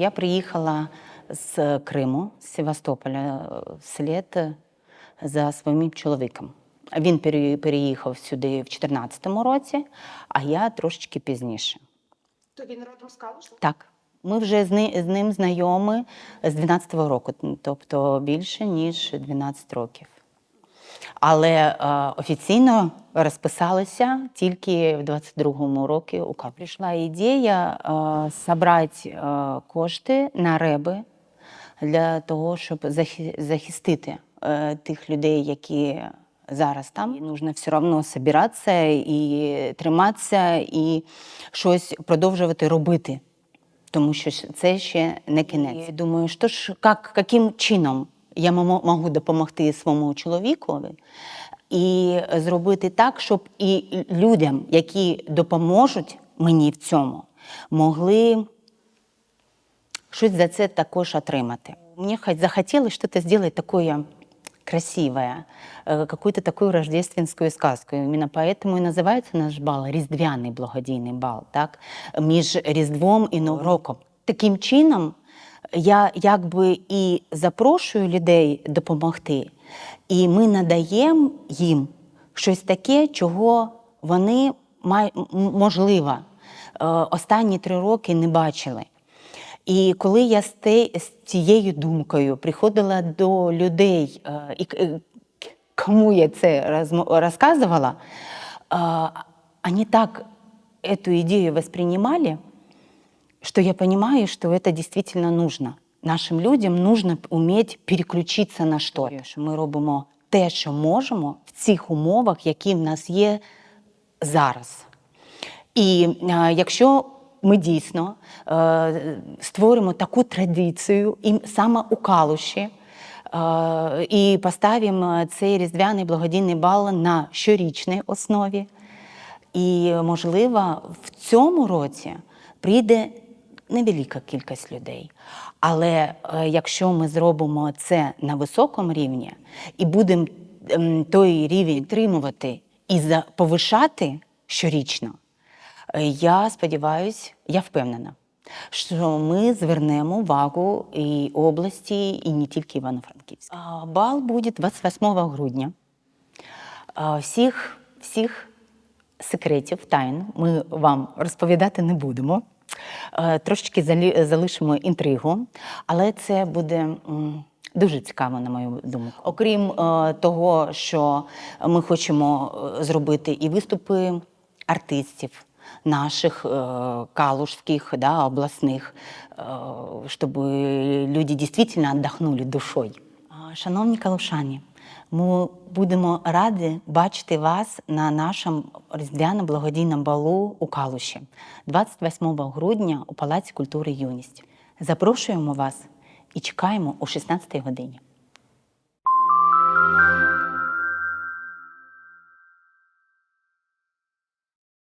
Я приїхала з Криму, з Севастополя, е, вслід за своїм чоловіком. Він переїхав сюди в 2014 році, а я трошечки пізніше. То він родом з Калуша? Так, ми вже з, ни- з ним знайомі з 12-го року, тобто більше ніж 12 років. Але е, офіційно розписалися тільки в 22-му році у Кап. Прийшла ідея е, зібрати е, кошти на реби для того, щоб захистити е, тих людей, які зараз там. І нужно все одно збиратися і триматися, і щось продовжувати робити тому що це ще не кінець. І думаю, що ж, як, яким чином я мамо- можу допомогти своєму чоловікові і зробити так, щоб і людям, які допоможуть мені в цьому, могли щось за це також отримати. Мені хоть захотелось что-то сделать такое красивое, э, какую-то такую рождественскую сказку. Именно поэтому и называется наш бал Різдвяний благодійний бал, так? між Різдвом і Новим роком. Таким чином я якби і запрошую людей допомогти, і ми надаємо їм щось таке, чого вони можливо е, останні три роки не бачили. І коли я з, цією думкою приходила до людей, е, і е, кому я це розказувала, вони так эту идею воспринимали, что я понимаю, что это действительно нужно. Нашим людям нужно уметь переключитися на щось. Що Ми робимо те, що можемо в цих умовах, які в нас є зараз. І е, якщо ми дійсно е, створимо таку традицію, і саме у Калуші, е, і поставимо цей різдвяний благодійний бал на щорічній основі, і, можливо, в цьому році прийде невелика кількість людей. Але е, якщо ми зробимо це на високому рівні і будемо ем, той рівень підтримувати і повишати щорічно, е, я сподіваюся, я впевнена, що ми звернемо увагу і області, і не тільки Івано-Франківська. Бал буде 28 грудня. Всіх, всіх секретів, тайн ми вам розповідати не будемо. Е, Трошечки залишимо інтригу, але це буде дуже цікаво, на мою думку. Окрім е, того, що ми хочемо е, зробити і виступи артистів. Наших е, калужских, да, обласних, е, щоб люди дійсно віддохнули душою. Шановні калушані, ми будемо раді бачити вас на нашому різдвяно-благодійному балу у Калуші 28 грудня у Палаці культури юність. Запрошуємо вас і чекаємо о 16 годині.